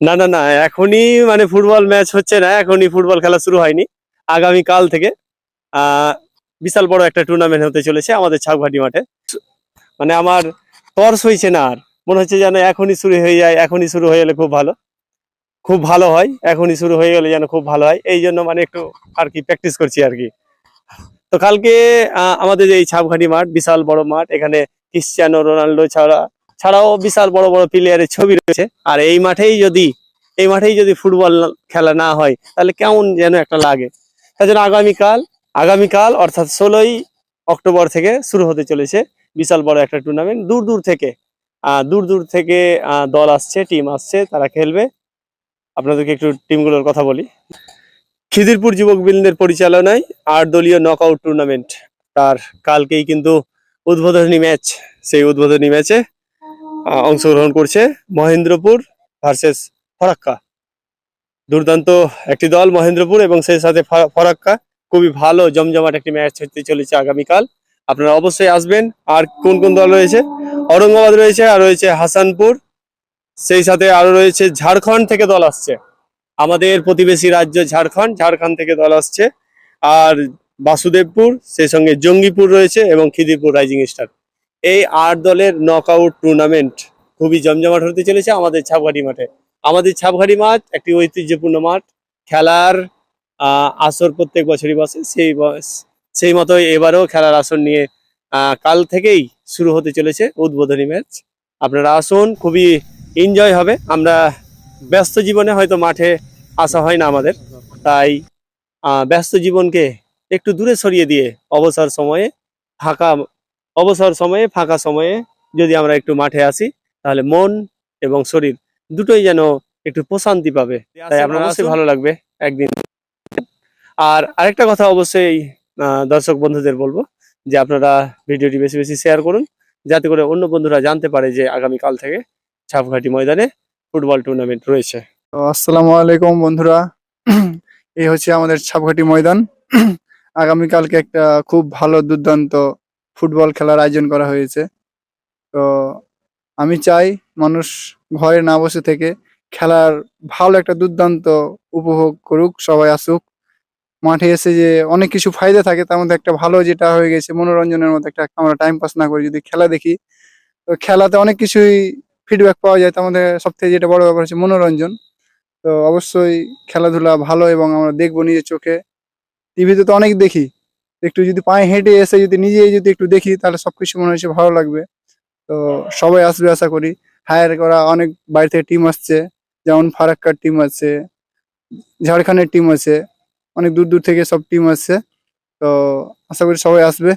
না না না এখনই মানে ফুটবল ম্যাচ হচ্ছে না এখনই ফুটবল খেলা শুরু হয়নি। আগামী কাল থেকে বিশাল বড় একটা টুর্নামেন্ট হতে চলেছে আমাদের ছাগভাটি মাঠে। মানে আমার তর্স হয়েছে না আর মনে হচ্ছে যেন এখনই শুরু হয়ে যায় এখনই শুরু হয়ে গেলে খুব ভালো। খুব ভালো হয় এখনই শুরু হয়ে গেলে যেন খুব ভালো হয় এই জন্য মানে একটু আর কি প্র্যাকটিস করছি আর কি। তো কালকে আহ, আমাদের এই ছাপঘাটি মাঠ বিশাল বড় মাঠ এখানে ক্রিশ্চিয়ানো রোনাল্ডো ছাড়া ছাড়াও বিশাল বড় বড় প্লেয়ারের ছবি রয়েছে। আর এই মাঠেই যদি, এই মাঠেই যদি ফুটবল খেলা না হয়, তাহলে কেমন যেন একটা লাগে। তাই জন্য আগামীকাল আগামীকাল অর্থাৎ ষোলোই অক্টোবর থেকে শুরু হতে চলেছে বিশাল বড় একটা টুর্নামেন্ট দূর দূর থেকে দূর দূর থেকে দল আসছে টিম আসছে, তারা খেলবে। আপনাদেরকে একটু টিমগুলোর কথা বলি। খিদিরপুর যুবক বৃন্দের পরিচালনায় আট দলীয় নকআউট টুর্নামেন্ট তার কালকেই কিন্তু উদ্বোধনী ম্যাচ সেই উদ্বোধনী ম্যাচে অংশগ্রহণ করছে মহেন্দ্রপুর ভার্সেস ফরাক্কা। দুর্দান্ত একটি দল মহেন্দ্রপুর এবং সেই সাথে ফরাক্কা। খুবই ভালো, জমজমাট একটি ম্যাচ হতে চলেছে আগামীকাল। আপনারা অবশ্যই আসবেন। আর কোন কোন দল রয়েছে? ঔরঙ্গাবাদ রয়েছে আর রয়েছে হাসানপুর। সেই সাথে আরও রয়েছে ঝাড়খণ্ড থেকে দল আসছে। আমাদের প্রতিবেশী রাজ্য ঝাড়খণ্ড। ঝাড়খণ্ড থেকে দল আসছে। আর বাসুদেবপুর, সেই সঙ্গে জঙ্গিপুর রয়েছে এবং খিদিরপুর রাইজিং স্টার এই আট দলের নকআউট টুর্নামেন্ট খুবই জমজমাট হতে চলেছে আমাদের ছাপঘাটি মাঠে। আমাদের ছাপঘাটি মাঠ একটি ঐতিহ্যপূর্ণ মাঠ। খেলার আসর প্রত্যেক বছরই বসে। সেই সেই মতোই এবারেও খেলার আসর নিয়ে কাল থেকেই শুরু হতে চলেছে উদ্বোধনী ম্যাচ। আপনারা আসুন, খুবই এনজয় হবে। আমরা ব্যস্ত জীবনে হয়তো মাঠে আসা হয় না আমাদের। তাই ব্যস্ত জীবনকে একটু দূরে সরিয়ে দিয়ে অবসর সময়ে ফাঁকা অবসর সময়ে ফাঁকা সময়ে যদি আমরা একটু মাঠে আসি তাহলে মন এবং শরীর দুটোই যেন একটু প্রশান্তি পাবে। তাই আপনার অবশ্যই ভালো লাগবে একদিন। আর আরেকটা কথা অবশ্যই আহ, দর্শক বন্ধুদের বলব যে আপনারা ভিডিওটি বেশি বেশি শেয়ার করুন যাতে করে অন্য বন্ধুরা জানতে পারে যে আগামী কাল থেকে ছাপঘাটি ময়দানে ফুটবল টুর্নামেন্ট রয়েছে। আসসালামু আলাইকুম বন্ধুরা। এই হচ্ছে আমাদের ছাপঘাটি ময়দান। আগামীকালকে একটা খুব ভালো দুর্দান্ত ফুটবল খেলার আয়োজন করা হয়েছে। তো আমি চাই মানুষ ঘরে না বসে থেকে খেলার ভালো একটা দুর্দান্ত উপভোগ করুক, সবাই আসুক। মাঠে এসে যে অনেক কিছু ফায়দা থাকে, তার মধ্যে একটা ভালো যেটা হয়ে গেছে, মনোরঞ্জনের মধ্যে একটা আমরা টাইম পাস না করি যদি খেলা দেখি, তো খেলাতে অনেক কিছুই ফিডব্যাক পাওয়া যায়। তার মধ্যে সব থেকে যেটা বড় ব্যাপার হচ্ছে মনোরঞ্জন। তো অবশ্যই খেলাধুলা ভালো এবং আমরা দেখব নিজের চোখে। টিভিতে তো অনেক দেখি। একটু যদি পায়ে হেঁটে এসে যদি নিজেই যদি একটু দেখি, তাহলে সবকিছু মনে হচ্ছে ভালো লাগবে। তো সবাই আসবে আশা করি। হায়ার করা অনেক বাইরে থেকে টিম আসছে। যেমন ফারাক্কার টিম আছে ঝাড়খণ্ডের টিম আছে, অনেক দূর দূর থেকে সব টিম আসছে। তো আশা করি সবাই আসবে।